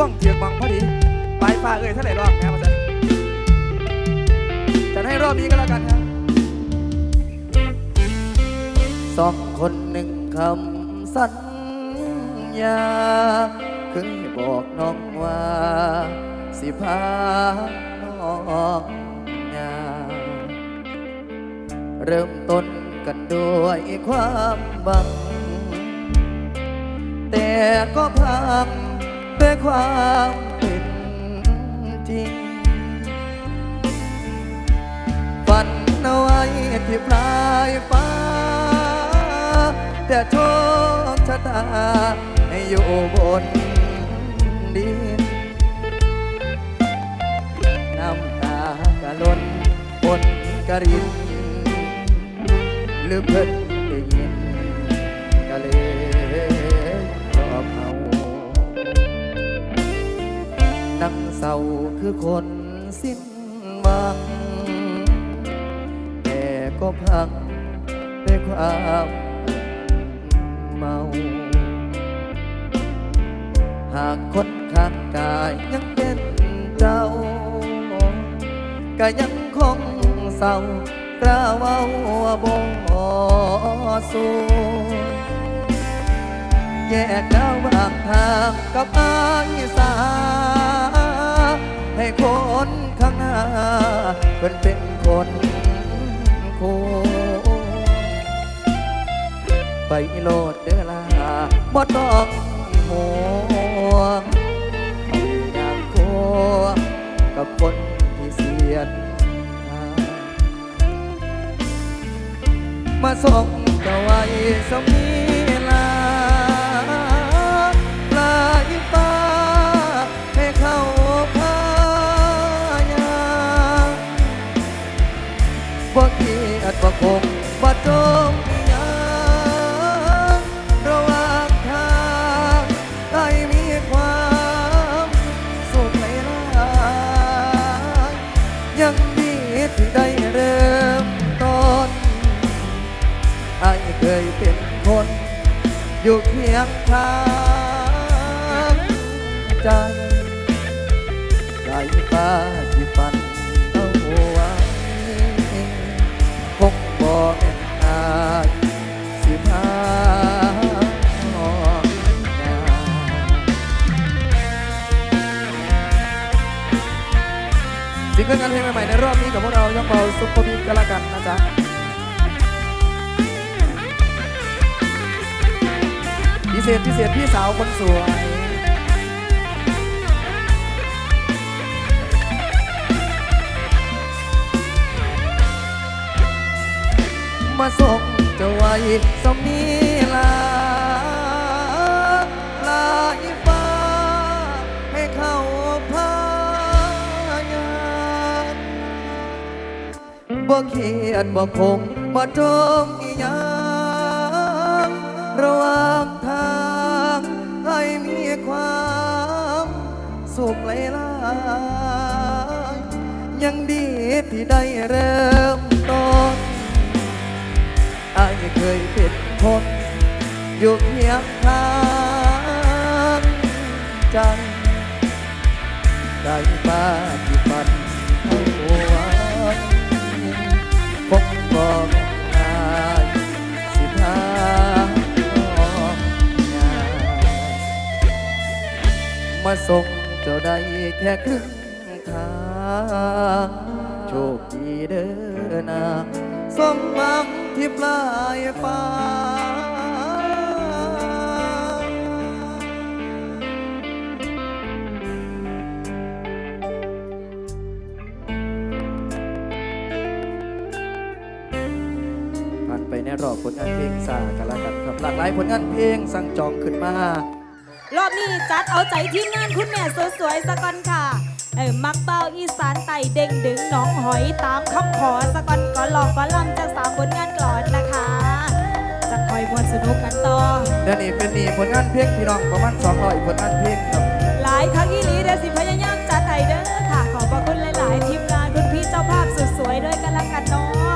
่วงเทียงบังพอดีปลายฟ้าเอ่ยเท่าไหร่รอบแม่มาจะจัดให้รอบนี้ก็แล้วกันครับสองคนหนึ่งคำสัญญาเคยบอกน้องว่า สิพาน้องยาเริ่มต้นกันด้วยความหวัง แต่ก็พัง ด้วยความเป็นจริง ฝันเอาไว้ที่ปลายฟ้า แต่โชคชะตาให้อยู่บนดินน้ำตากะล้นฝนกระรินหรือเพิ่นได้ยินกะเลย นั่งเศร้าคือคนสิ้นหวัง แต่ก็พังด้วยความเมา หากคนข้างกายยังเป็นเจ้า ก็ยังคงเศร้ากระเว้าวบ่สูแยกดาวบางทางกับอายสาให้ คนข้างหน้าเป็นเป็นคนคไปโลดเด้อลาบ่ต้องห่วงอยากกลัวกับคนที่เสียดมาส่งเจ้าไว้สมี บ่เกียดบ่คงบ่จงอีหยังระหว่างทางได้มีความสุขหลายๆยังดีที่ได้เริ่มต้นไอ้เคยเป็นคนอยู่เคียงข้างใจใจ แม่นอายสิพาน้องยาซิงเกิลงานเพลงใหม่ๆในรอบนี้กับพวกเราย่องเบาซุปเปอร์บิ๊กกันละกันนะจ๊ะพิเศษพิเศษพี่สาวคนสวย มาส่งเจะไว้สมนีลาลายฟ้าให้เข้าพายานบ่เขียนบ่คงบ่จมอีหยังระหว่างทางให้มีความสุขไหลายยังดีที่ได้เริ่ม อายเคยเป็นคนอยู่เคียงข้างใจได้มาที่ฝันเอาไว้คงบอกนายสิพาน้องยามาส่งเจ้าได้แค่ครึ่งทางโชคดีเด้อนางสมหวัง ที่ปลายฟ้า ผ่านไปในรอบผลงานเพลงซากันละกันครับหลากหลายผลงานเพลงสั่งจองขึ้นมา รอบนี้จัดเอาใจทีมงานคุณแม่สวยๆสะก่อนค่ะ เออมักเป้าอีสานไต่เด้งดึงหนองหอยตามคำขอสะก่อนก่อนลองก่อนลำจากสามผลงานกลอนนะคะ จะคอยมวนสนุกกันต่อและนี่เป็นนี่ผลงานเพลงพี่น้องประมาณ200ผลงานเพลงครับ หลายครั้งอีหลีเดยวสิพยายามจัดให้เด้อค่ะ ขอบพระคุณหลาย ๆ ทีมงานคุณพี่เจ้าภาพสุดสวยด้วยกันละกันเนาะ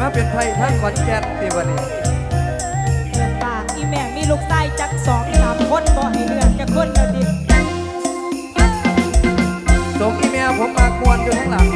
มาเป็นไพ่ทั้งขอนแก่นตีวันนี้เดือกปากอีแม่มีลูกไส้จักสองสามคนบ่ให้เลือกจะคนเดียวดิส่งอีแมวผมมากวนอยู่ข้างหลัง